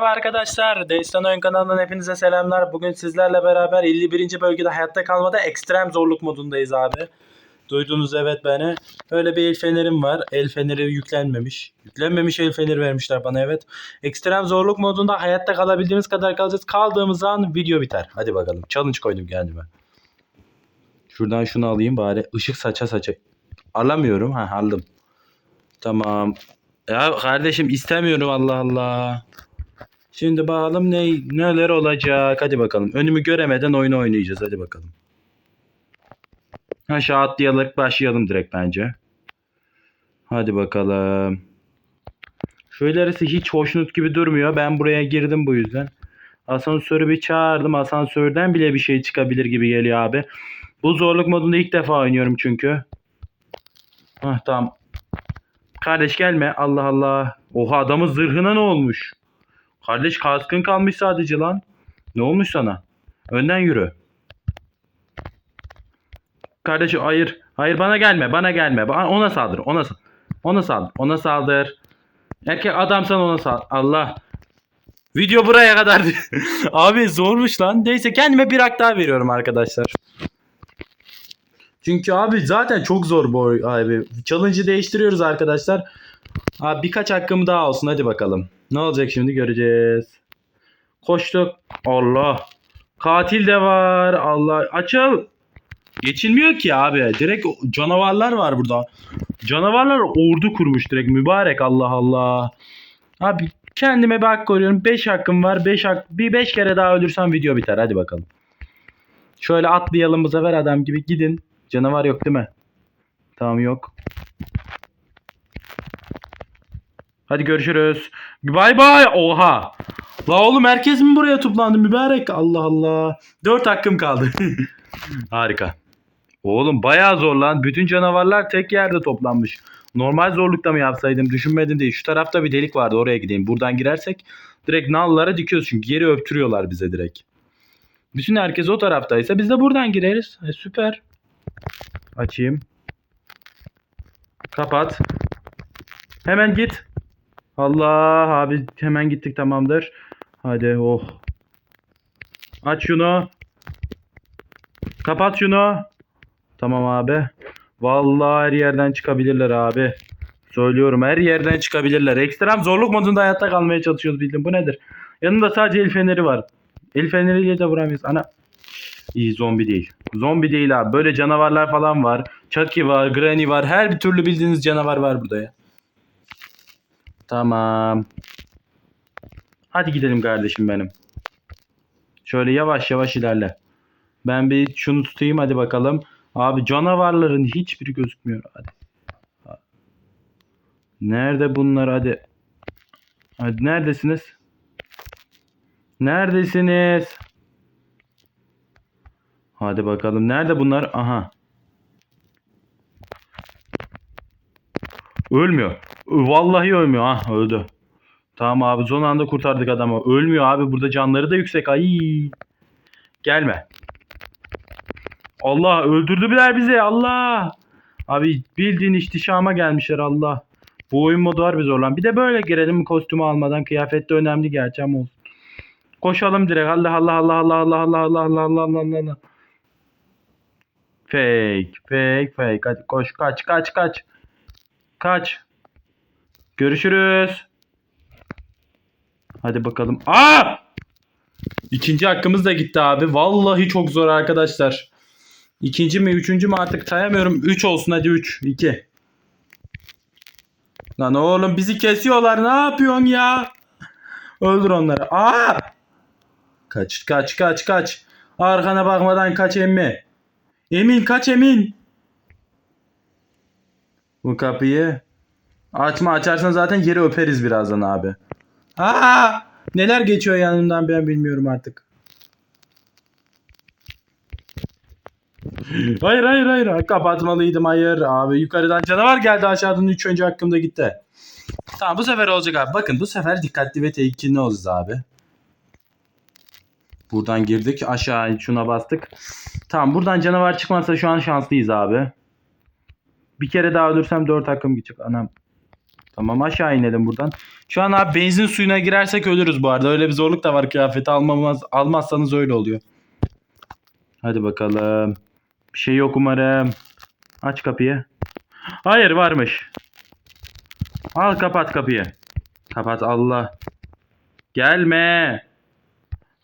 Merhaba arkadaşlar, Destan Oyun kanalından hepinize selamlar. Bugün sizlerle beraber 51. bölgede hayatta kalmada ekstrem zorluk modundayız abi. Duydunuz evet beni. Böyle bir el fenerim var. El feneri yüklenmemiş. Yüklenmemiş el feneri vermişler bana evet. Ekstrem zorluk modunda hayatta kalabildiğimiz kadar kalacağız. Kaldığımız an video biter. Hadi bakalım. Challenge koydum kendime. Şuradan şunu alayım bari. Işık saça saça. Alamıyorum. Ha aldım. Tamam. Ya kardeşim istemiyorum Allah Allah. Şimdi bakalım ne neler olacak. Hadi bakalım. Önümü göremeden oyunu oynayacağız. Hadi bakalım. Aşağı atlayarak başlayalım direkt bence. Hadi bakalım. Şu ilerisi hiç hoşnut gibi durmuyor. Ben buraya girdim bu yüzden. Asansörü bir çağırdım. Asansörden bile bir şey çıkabilir gibi geliyor abi. Bu zorluk modunda ilk defa oynuyorum çünkü. Hah tamam. Kardeş gelme. Allah Allah. Oha adamın zırhına ne olmuş? Kardeş kaskın kalmış sadece lan. Ne olmuş sana? Önden yürü. Kardeş hayır. Hayır bana gelme. Bana gelme. Ona saldır. Ona saldır. Ona saldır. Ona saldır. Erkek adamsan ona saldır. Allah. Video buraya kadar. Abi zormuş lan. Neyse kendime bir hak daha veriyorum arkadaşlar. Çünkü abi zaten çok zor bu abi. Challenge'ı değiştiriyoruz arkadaşlar. Abi birkaç hakkım daha olsun hadi bakalım. Ne olacak şimdi göreceğiz. Koştuk. Allah. Katil de var. Allah. Açıl. Geçilmiyor ki abi. Direkt canavarlar var burada. Canavarlar ordu kurmuş direkt. Mübarek Allah Allah. Abi kendime bir hak koruyorum. 5 hakkım var. 5 hak bir 5 kere daha ölürsem video biter. Hadi bakalım. Şöyle atlayalım bu sefer adam gibi. Gidin. Canavar yok değil mi? Tamam yok. Hadi görüşürüz. Bay bay. Oha. La oğlum herkes mi buraya toplandı mübarek? Allah Allah. Dört hakkım kaldı. Harika. Oğlum bayağı zor lan. Bütün canavarlar tek yerde toplanmış. Normal zorlukta mı yapsaydım düşünmedim değil. Şu tarafta bir delik vardı oraya gideyim. Buradan girersek direkt nallara dikiyoruz çünkü geri öptürüyorlar bize direkt. Bütün herkes o taraftaysa biz de buradan gireriz. E, süper. Açayım. Kapat. Hemen git. Allah abi hemen gittik tamamdır. Hadi oh. Aç şunu. Kapat şunu. Tamam abi. Vallahi her yerden çıkabilirler abi. Söylüyorum her yerden çıkabilirler. Ekstrem zorluk modunda hayatta kalmaya çalışıyoruz bildim. Bu nedir? Yanında sadece el feneri var. El feneriyle de vuramayız. Ana. İyi zombi değil. Zombi değil abi. Böyle canavarlar falan var. Chucky var, Granny var. Her bir türlü bildiğiniz canavar var burada ya. Tamam. Hadi gidelim kardeşim benim. Şöyle yavaş yavaş ilerle. Ben bir şunu tutayım hadi bakalım. Abi canavarların hiçbiri gözükmüyor. Hadi. Nerede bunlar hadi. Hadi neredesiniz? Neredesiniz? Hadi bakalım. Nerede bunlar? Aha. Ölmüyor. Vallahi ölmüyor. Ah öldü. Tamam abi son anda kurtardık adamı. Ölmüyor abi. Burada canları da yüksek. Ay. Gelme. Allah öldürdüler bizi. Allah. Abi bildiğin ihtişama gelmişler Allah. Bu oyun modu var bir zorlan. Bir de böyle girelim kostümü almadan. Kıyafet de önemli gerçi ama olsun. Koşalım direkt. Allah Allah Allah Allah Allah Allah Allah Allah Allah Allah Allah. Fake, fake, fake. Hadi koş, kaç, kaç, kaç. Kaç. Görüşürüz. Hadi bakalım. Aa! İkinci hakkımız da gitti abi. Vallahi çok zor arkadaşlar. İkinci mi, üçüncü mü artık sayamıyorum. Üç olsun hadi üç. iki. Lan oğlum bizi kesiyorlar. Ne yapıyorsun ya? Öldür onları. Aa! Kaç, kaç, kaç, kaç. Arkana bakmadan kaç emmi. Emin kaç Emin. Bu kapıyı açma açarsan zaten yeri öperiz birazdan abi. Aa! Neler geçiyor yanımdan ben bilmiyorum artık. hayır hayır hayır kapatmalıydım hayır abi yukarıdan canavar geldi aşağıdan 3 önce hakkımda gitti. Tamam bu sefer olacak abi bakın bu sefer dikkatli ve temkinli olacağız abi. Buradan girdik aşağı şuna bastık. Tamam buradan canavar çıkmazsa şu an şanslıyız abi. Bir kere daha ölürsem 4 hakkım gidecek anam. Tamam aşağı inelim buradan. Şu an abi benzin suyuna girersek ölürüz bu arada. Öyle bir zorluk da var kıyafeti almamaz, almazsanız öyle oluyor. Hadi bakalım. Bir şey yok umarım. Aç kapıyı. Hayır varmış. Al kapat kapıyı. Kapat Allah. Gelme.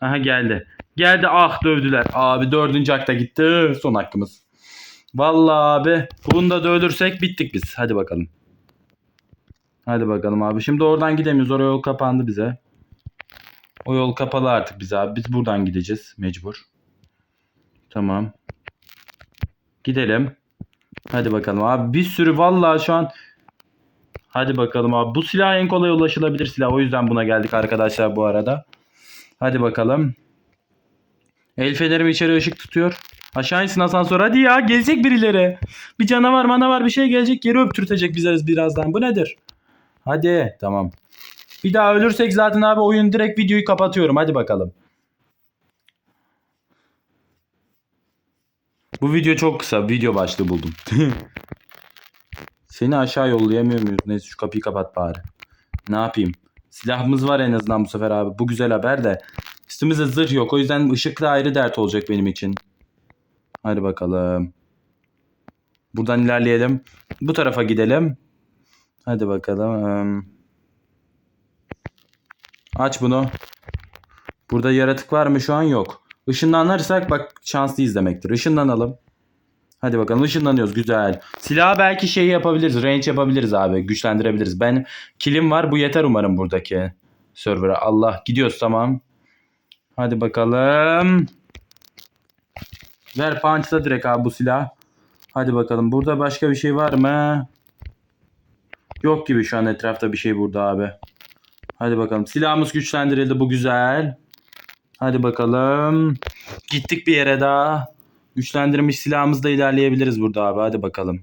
Aha geldi. Geldi ah dövdüler. Abi dördüncü akta gitti. Son hakkımız. Vallahi abi bunu da dövdürsek bittik biz. Hadi bakalım. Hadi bakalım abi. Şimdi oradan gidemiyoruz. Oraya yol kapandı bize. O yol kapalı artık bize abi. Biz buradan gideceğiz mecbur. Tamam. Gidelim. Hadi bakalım abi. Bir sürü vallahi şu an Hadi bakalım abi. Bu silah en kolay ulaşılabilir silah. O yüzden buna geldik arkadaşlar bu arada. Hadi bakalım. El fenerim içeri ışık tutuyor. Aşağı insin asansör. Hadi ya gelecek birileri. Bir canavar manavar bir şey gelecek. Geri öptürtecek bize birazdan. Bu nedir? Hadi tamam. Bir daha ölürsek zaten abi oyun direkt videoyu kapatıyorum. Hadi bakalım. Bu video çok kısa. Video başlığı buldum. Seni aşağı yollayamıyor muyuz? Neyse şu kapıyı kapat bari. Ne yapayım? Silahımız var en azından bu sefer abi. Bu güzel haber de. Üstümüzde zırh yok. O yüzden ışık da ayrı dert olacak benim için. Hadi bakalım. Buradan ilerleyelim. Bu tarafa gidelim. Hadi bakalım. Aç bunu. Burada yaratık var mı şu an yok. Işınlanırsak bak şanslıyız demektir. Işınlanalım. Hadi bakalım ışınlanıyoruz güzel. Silahı belki şey yapabiliriz. Range yapabiliriz abi. Güçlendirebiliriz. Ben kilim var. Bu yeter umarım buradaki server'a. Allah gidiyoruz tamam. Hadi bakalım. Ver punch'la direkt abi bu silah. Hadi bakalım. Burada başka bir şey var mı? Yok gibi şu an etrafta bir şey burada abi. Hadi bakalım. Silahımız güçlendirildi. Bu güzel. Hadi bakalım. Gittik bir yere daha. Güçlendirilmiş silahımızla ilerleyebiliriz burada abi. Hadi bakalım.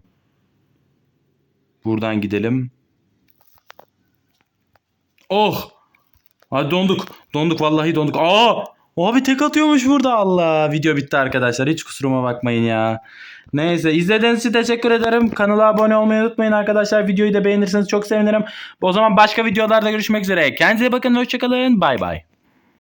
Buradan gidelim. Oh! Hadi donduk. Donduk vallahi donduk. Aa! Abi tek atıyormuş burada Allah. Video bitti arkadaşlar. Hiç kusuruma bakmayın ya. Neyse izlediğiniz için teşekkür ederim. Kanala abone olmayı unutmayın arkadaşlar. Videoyu da beğenirseniz çok sevinirim. O zaman başka videolarda görüşmek üzere. Kendinize bakın. Hoşçakalın. Bay bay.